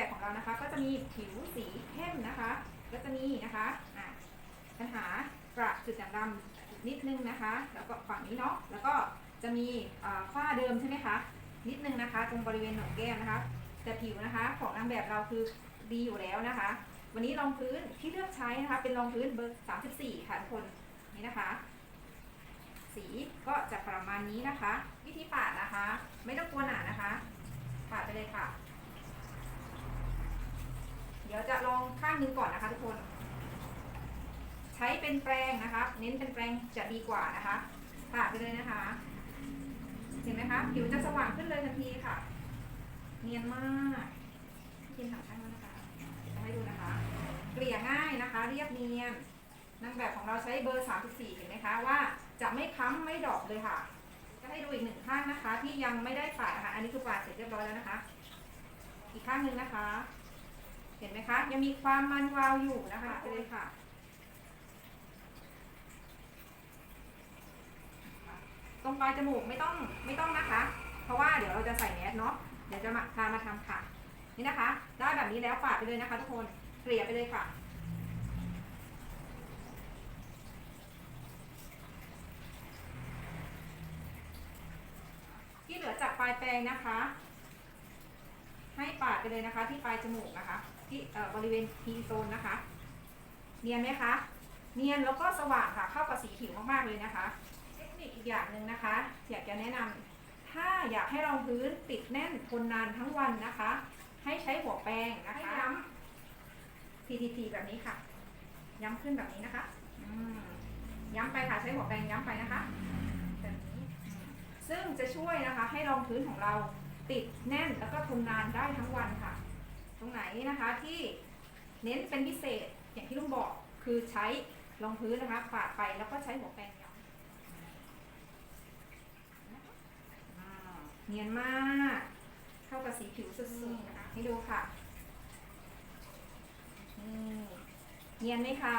แบบของเรานะคะ ก็จะมีผิวสีเข้มนะคะ ก็จะมีนะคะอะปัญหากระจุดด่างดำนิดนึงนะคะ แล้วก็ฝั่งนี้เนาะแล้วก็จะมีฝ้าเดิมใช่ไหมคะนิดนึงนะคะ ตรงบริเวณหนกแก้มนะคะ แต่ผิวนะคะของนางแบบเราคือดีอยู่แล้วนะคะ วันนี้รองพื้นที่เลือกใช้นะคะ เป็นรองพื้นเบอร์ 34 ค่ะทุกคนนี่นะคะ สีก็จะประมาณนี้นะคะ วิธีปาดนะคะ ไม่ต้องกลัวหนานะคะปาดไปเลยค่ะ เดี๋ยวจะลอง ข้างนึงก่อนนะคะทุกคน ใช้เป็นแปรงนะคะ เน้นเป็นแปรงจะดีกว่านะคะปาดไปเลยนะคะ เห็นไหมคะ ผิวจะสว่างขึ้นเลยทันทีค่ะ เนียนมากกินถังข้างแล้วนะคะจะให้ดูนะคะ เกลี่ยง่ายนะคะ เรียบเนียนนางแบบของเราใช้เบอร์ 34 เห็นไหมคะว่าจะไม่ค้ำไม่ดอกเลยค่ะ จะให้ดูอีกหนึ่งข้างนะคะ ที่ยังไม่ได้ปาดนะคะอันนี้คือปาดเสร็จเรียบร้อยแล้วนะคะ อีกข้างหนึ่งนะคะ เห็นไหมคะ ยังมีความมันวาวอยู่นะคะไปเลยค่ะ ตรงปลายจมูกไม่ต้องไม่ต้องนะคะ เพราะว่าเดี๋ยวเราจะใส่แมสเนาะเดี๋ยวจะมาพามาทำค่ะ นี่นะคะ ได้แบบนี้แล้วปาดไปเลยนะคะ ทุกคนเกลี่ยไปเลยค่ะที่เหลือจากปลายแปรงนะคะ ให้ปาดไปเลยนะคะ ที่ปลายจมูกนะคะ ที่เอ่อบริเวณทีโซนนะคะ เนียนไหมคะ เนียนแล้วก็สว่างค่ะเข้ากับสีผิวมากๆเลยนะคะ เทคนิคอีกอย่างหนึ่งนะคะ อยากจะแนะนำถ้าอยากให้รองพื้นติดแน่นทนนานทั้งวันนะคะ ให้ใช้หัวแปรงนะคะย้ำทีทีทีแบบนี้ค่ะ ย้ำขึ้นแบบนี้นะคะอืมย้ำไปค่ะใช้หัวแปรงย้ำไปนะคะแบบนี้อืมซึ่งจะช่วยนะคะให้รองพื้นของเรา ติดแน่นแล้วก็ทนนานได้ทั้งวันค่ะ ตรงไหนนะคะที่เน้นเป็นพิเศษอย่างที่ลุงบอกคือใช้รองพื้นนะคะปาดไปแล้วก็ใช้หัวแปรงย้อ่าเนียนมาก เข้ากับสีผิวสุดๆนะคะให้ดูค่ะเนียนไหมคะ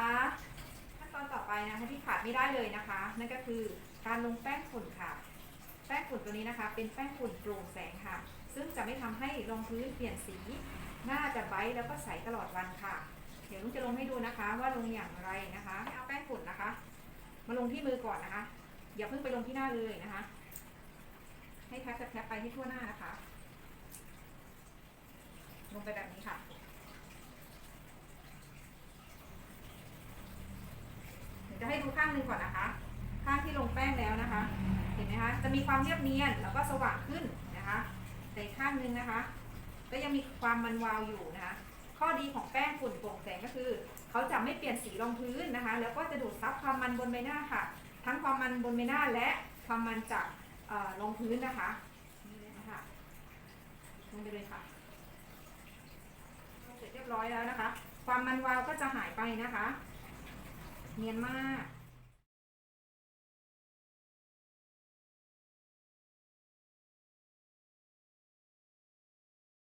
ขั้นตอนต่อไปนะคะที่ขาดไม่ได้เลยนะคะ นั่นก็คือการลงแป้งฝุ่นค่ะ ป้งฝุ่นตัวนี้นะคะ เป็นแป้งฝุ่นโปร่งแสงค่ะ ซึ่งจะไม่ทำให้รองพื้นเปลี่ยนสี หน้าจะไบแล้วก็ใสตลอดวันค่ะ เดี๋ยวลุงจะลงให้ดูนะคะ ว่าลงอย่างไรนะคะให้เอาแป้งฝุ่นนะคะ มาลงที่มือก่อนนะคะ อย่าเพิ่งไปลงที่หน้าเลยนะคะ ให้แทบแทบไปที่ทั่วหน้านะคะ ลงไปแบบนี้ค่ะเดี๋ยวจะให้ดูข้างหนึ่งก่อนนะคะ ข้างที่ลงแป้งแล้วนะคะ เห็นไหมคะ จะมีความเรียบเนียนแล้วก็สว่างขึ้นนะคะแต่ข้างหนึ่งนะคะ ก็ยังมีความมันวาวอยู่นะคะ ข้อดีของแป้งฝุ่นโปร่งแสงก็คือ เขาจะไม่เปลี่ยนสีรองพื้นนะคะ แล้วก็จะดูดซับความมันบนใบหน้าค่ะ ทั้งความมันบนใบหน้าและความมันจากรองพื้นนะคะนี่เลยนะคะลงไปเลยค่ะเสร็จเรียบร้อยแล้วนะคะ ความมันวาวก็จะหายไปนะคะ เนียนมาก